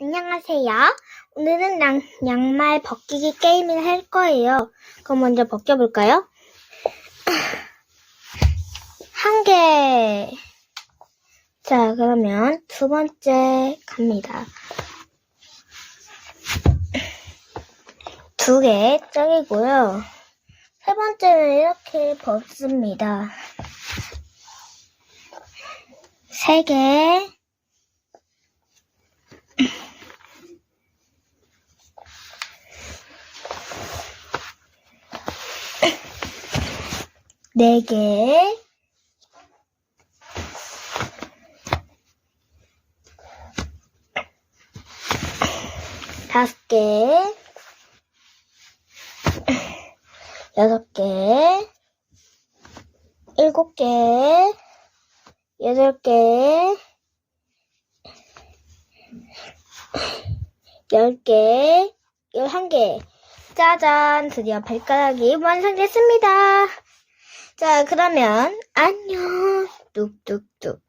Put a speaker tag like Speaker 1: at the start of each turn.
Speaker 1: 안녕하세요. 오늘은 양, 양말 벗기기 게임을 할 거예요. 그럼 먼저 벗겨볼까요? 한 개. 자, 그러면 두 번째 갑니다. 두 개 짝이고요. 세 번째는 이렇게 벗습니다. 세 개. 네 개. 다섯 개. 여섯 개. 일곱 개. 여덟 개. 열 개. 열한 개. 짜잔! 드디어 발가락이 완성됐습니다. 자, 그러면 안녕. 뚝뚝뚝.